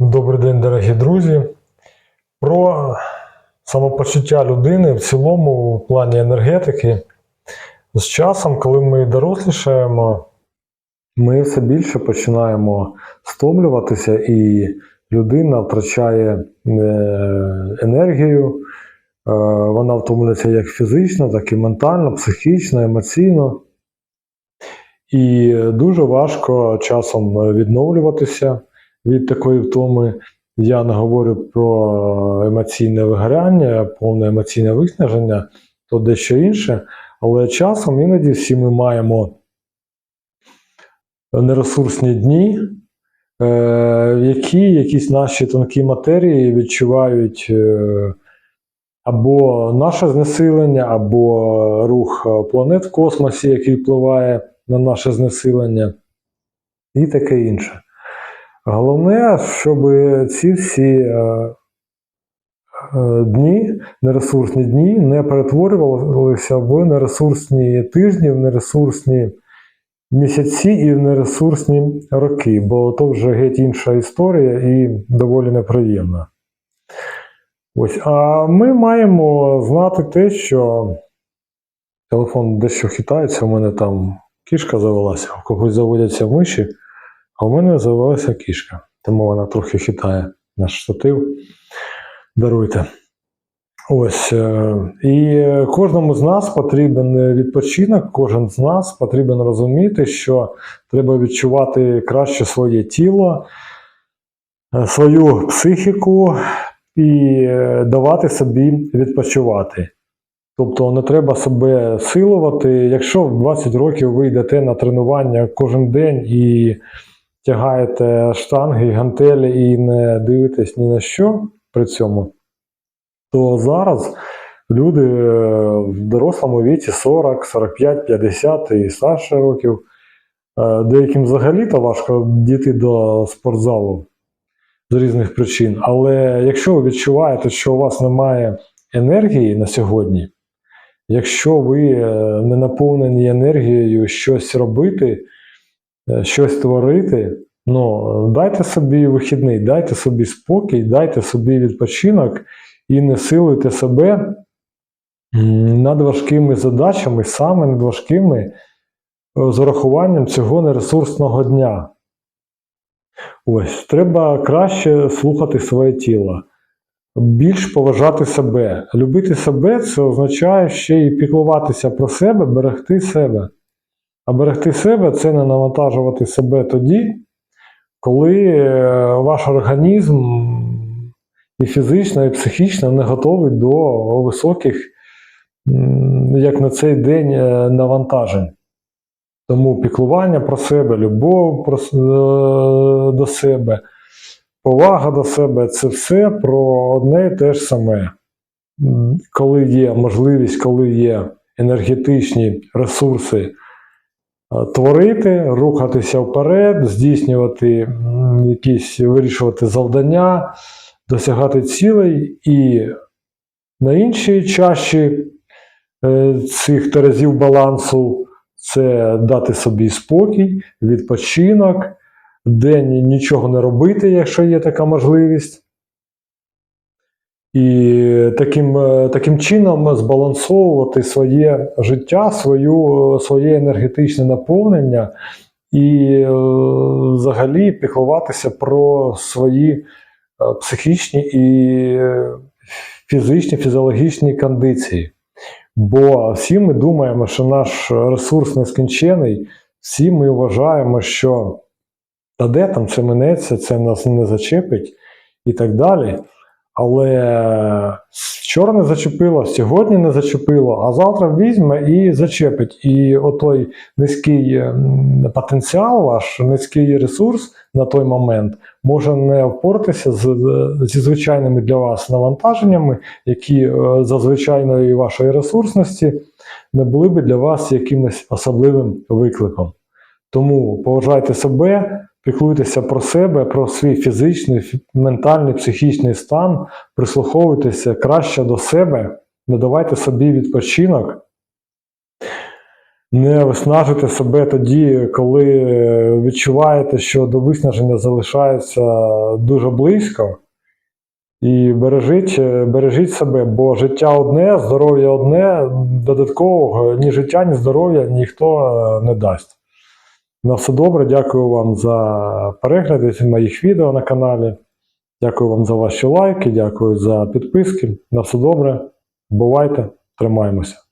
Добрий день, дорогі друзі. Про самопочуття людини в цілому в плані енергетики. З часом, коли ми дорослішаємо, ми все більше починаємо стомлюватися, і людина втрачає е, енергію. Е, Вона втомлюється як фізично, так і ментально, психічно, емоційно. І дуже важко часом відновлюватися від такої втоми. Я не говорю про емоційне вигоряння, повне емоційне виснаження, то дещо інше. Але часом іноді всі ми маємо нересурсні дні, е, які якісь наші тонкі матерії відчувають е, або наше знесилення, або рух планет в космосі, який впливає на наше знесилення, і таке інше. Головне, щоб ці всі е, е, дні, нересурсні дні, не перетворювалися в нересурсні тижні, в нересурсні місяці і в нересурсні роки, бо то вже геть інша історія і доволі неприємна. Ось, а ми маємо знати те, що телефон дещо хитається, у мене там кішка завелася, в когось заводяться миші. А у мене завелася кішка, тому вона трохи хитає наш штатив. Даруйте. Ось. е, І кожному з нас потрібен відпочинок, кожен з нас потрібен розуміти, що треба відчувати краще своє тіло, е, свою психіку і е, давати собі відпочивати. Тобто не треба себе силувати. Якщо в 20 років ви йдете на тренування кожен день і тягаєте штанги, гантелі і не дивитесь ні на що при цьому, то зараз люди е, в дорослому віці 40, 45, 50 і старше років, е, деяким взагалі-то важко дійти до спортзалу з різних причин. Але якщо ви відчуваєте, що у вас немає енергії на сьогодні, якщо ви е, не наповнені енергією щось робити, щось творити, ну, дайте собі вихідний, дайте собі спокій, дайте собі відпочинок і не силуйте себе над важкими задачами, саме над важкими е, з урахуванням цього нересурсного дня. Ось, треба краще слухати своє тіло, більш поважати себе. Любити себе це означає ще і піклуватися про себе, берегти себе. А берегти себе це не навантажувати себе тоді, коли е, ваш організм і фізично, і психічно не готовий до високих, як на цей день, е, навантажень. Тому піклування про себе, любов е, до себе, повага до себе це все про одне і те ж саме. Коли є можливість, коли є енергетичні ресурси творити, рухатися вперед, здійснювати якісь вирішувати завдання, досягати цілей і на іншій чаші е, цих терезів балансу це дати собі спокій, відпочинок, день нічого не робити, якщо є така можливість. І таким, е, таким чином збалансовувати своє життя, свою, своє енергетичне наповнення і е, взагалі піклуватися про свої е, психічні і е, фізичні, фізіологічні кондиції. Бо всі ми думаємо, що наш ресурс нескінчений, всі ми вважаємо, що та де там це минеться, це нас не зачепить і так далі. Але вчора не зачепило, сьогодні не зачепило, а завтра візьме і зачепить. І отой низький потенціал, ваш низький ресурс на той момент може не впоратися з, зі звичайними для вас навантаженнями, які е, за звичайної вашої ресурсності не були би для вас якимось особливим викликом. Тому поважайте себе, піклуйтеся про себе, про свій фізичний, ментальний, психічний стан, прислуховуйтеся краще до себе, не давайте собі відпочинок. Не виснажуйте себе тоді, коли відчуваєте, що до виснаження залишається дуже близько. І бережіть, бережіть себе, бо життя одне, здоров'я одне, додаткового ні життя, ні здоров'я ніхто е, не дасть. На все добре, дякую вам за перегляди моїх відео на каналі. Дякую вам за ваші лайки, дякую за підписки. На все добре. Бувайте, тримаємося.